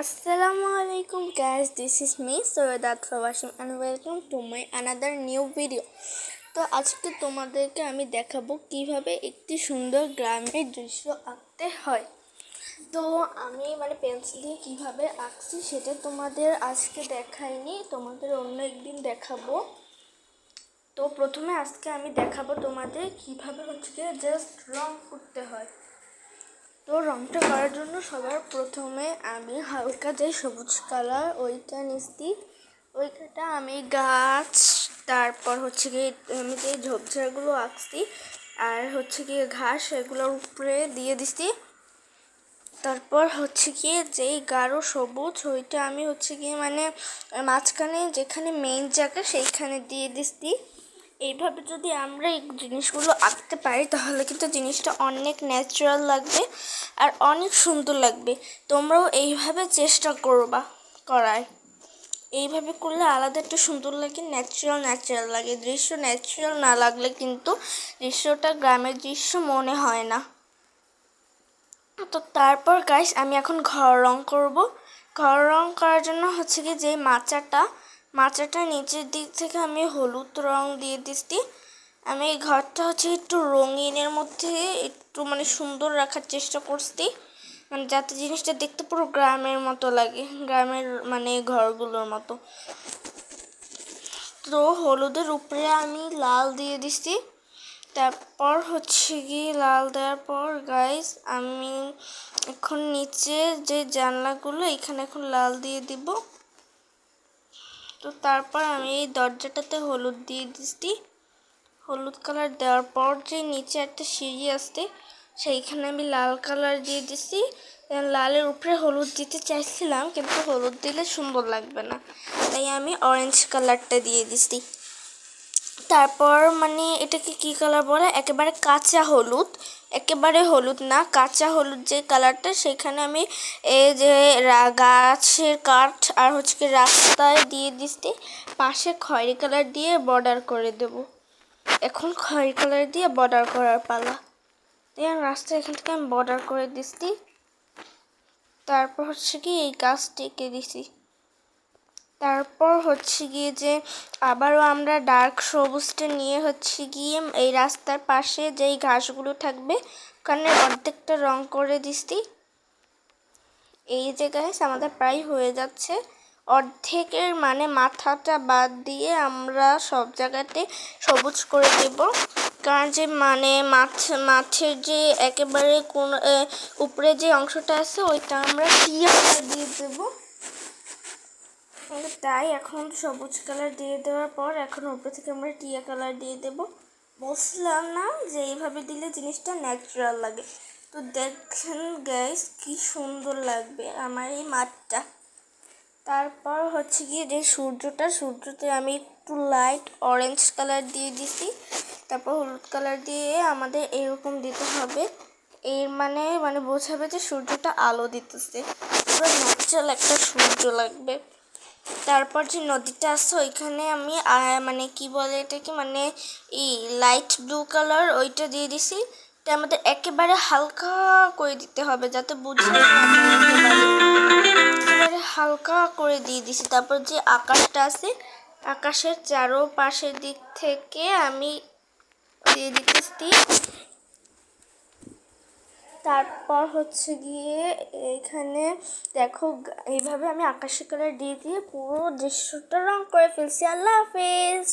Assalamu alaikum guys. This is me Soedat Fawashim and welcome to my another new video. তো আজকে তোমাদেরকে আমি দেখাবো কীভাবে একটি সুন্দর গ্রামের দৃশ্য আঁকতে হয়। তো আমি মানে পেন্সিল দিয়ে কীভাবে আঁকছি সেটা তোমাদের আজকে দেখাইনি, তোমাদের অন্য একদিন দেখাবো। তো প্রথমে আজকে আমি দেখাবো তোমাদের কীভাবে হচ্ছে জাস্ট রং করতে হয়। তো রংটা করার জন্য সবার প্রথমে আমি হালকা যে সবুজ কালার, ওইটা নিচ্ছি। ওইটা আমি গাছ, তারপর হচ্ছে গিয়ে আমি যে ঝোপঝাড়গুলো আঁকছি, আর হচ্ছে গিয়ে ঘাস এগুলোর উপরে দিয়ে দিছি তারপর হচ্ছে গিয়ে যেই গাঢ় সবুজ, ওইটা আমি হচ্ছে গিয়ে মানে মাঝখানে যেখানে মেইন জায়গা সেইখানে দিয়ে দিচ্ছি। এইভাবে যদি আমরা এই জিনিসগুলো আঁকতে পারি, তাহলে কিন্তু জিনিসটা অনেক ন্যাচারাল লাগবে আর অনেক সুন্দর লাগবে। তোমরাও এইভাবে চেষ্টা করবা করায় এইভাবে করলে আলাদা একটা সুন্দর লাগে ন্যাচারাল ন্যাচারাল লাগে। দৃশ্য ন্যাচারাল না লাগলে কিন্তু দৃশ্যটা গ্রামের দৃশ্য মনে হয় না। তো তারপর গাইস আমি এখন ঘর রং করব। ঘর রং করার জন্য হচ্ছে কি যে মাচাটা মাচাটা নিচের দিক থেকে আমি হলুদ রং দিয়ে দিচ্ছি। আমি এই ঘরটা হচ্ছে একটু রঙিনের মধ্যে একটু মানে সুন্দর রাখার চেষ্টা করছি। মানে যাতে জিনিসটা দেখতে পুরো গ্রামের মতো লাগে, গ্রামের মানে ঘরগুলোর মতো। তো হলুদের উপরে আমি লাল দিয়ে দিচ্ছি। তারপর হচ্ছে গিয়ে লাল দেওয়ার পর গাইস আমি এখন নিচে যে জানলাগুলো, এখানে এখন লাল দিয়ে দিব। তো তারপর আমি এই দরজাটাতে হলুদ দিয়ে দিচ্ছি হলুদ কালার দেওয়ার পর যে নিচে একটা সিঁড়ি আসতে সেইখানে আমি লাল কালার দিয়ে দিছি লালের উপরে হলুদ দিতে চাইছিলাম, কিন্তু হলুদ দিলে সুন্দর লাগবে না। তাই আমি অরেঞ্জ কালারটা দিয়ে দিছি তারপর মানে এটাকে কি কালার বলে? একেবারে কাঁচা হলুদ। একেবারে হলুদ না, কাঁচা হলুদ যে কালারটা সেখানে আমি এই যে গাছের কাঠ আর হচ্ছে কি রাস্তায় দিয়ে দিচ্ছি পাশে খয়েরি কালার দিয়ে বর্ডার করে দেব। এখন খয়েরি কালার দিয়ে বর্ডার করার পালা। দিয়ে রাস্তা এখান থেকে আমি বর্ডার করে দিচ্ছি তারপর হচ্ছে কি এই গাছটি এঁকে দিছি। তারপর হচ্ছে গিয়ে যে আবারও আমরা ডার্ক সবুজটা নিয়ে হচ্ছে গিয়ে এই রাস্তার পাশে যেই ঘাসগুলো থাকবে, ওখানে অর্ধেকটা রং করে দিছি। এই যে গাছ আমাদের প্রায় হয়ে যাচ্ছে। অর্ধেকের মানে মাথাটা বাদ দিয়ে আমরা সব জায়গাতে সবুজ করে দেব। কারণ যে মানে মাছ, মাছের যে একেবারে কোন উপরে যে অংশটা আছে, ওইটা আমরা টিয়া দিয়ে দেবো। তাই এখন সবুজ কালার দিয়ে দেওয়ার পর এখন উপরে থেকে আমরা টিয়া কালার দিয়ে দেব। বলছিলাম না যে এইভাবে দিলে জিনিসটা ন্যাচারাল লাগে। তো দেখেন গ্যাস কি সুন্দর লাগবে আমার এই মাঠটা। তারপর হচ্ছে গিয়ে যে সূর্যটা, সূর্যতে আমি একটু লাইট অরেঞ্জ কালার দিয়ে দিছি। তারপর হলুদ কালার দিয়ে আমাদের এরকম দিতে হবে। এর মানে মানে বোঝাবে যে সূর্যটা আলো দিতেছে। পুরো ন্যাচারাল একটা সূর্য লাগবে। তারপর যে নদীটা আছে, ওইখানে আমি মানে কি বলে এটাকে মানে এই লাইট ব্লু কালার ওইটা দিয়ে দিছি। এটা আমাদের একেবারে হালকা করে দিতে হবে, যাতে বুঝতে একেবারে হালকা করে দিয়ে দিছি। তারপর যে আকাশটা আছে, আকাশের চারোপাশের দিক থেকে আমি দিয়ে দিতেছি। তারপর হচ্ছে গিয়ে এইখানে দেখো, এইভাবে আমি আকাশি কালার দিয়ে দিয়ে পুরো দৃশ্যটা রং করে ফেলছি। আল্লাহ হাফেজ।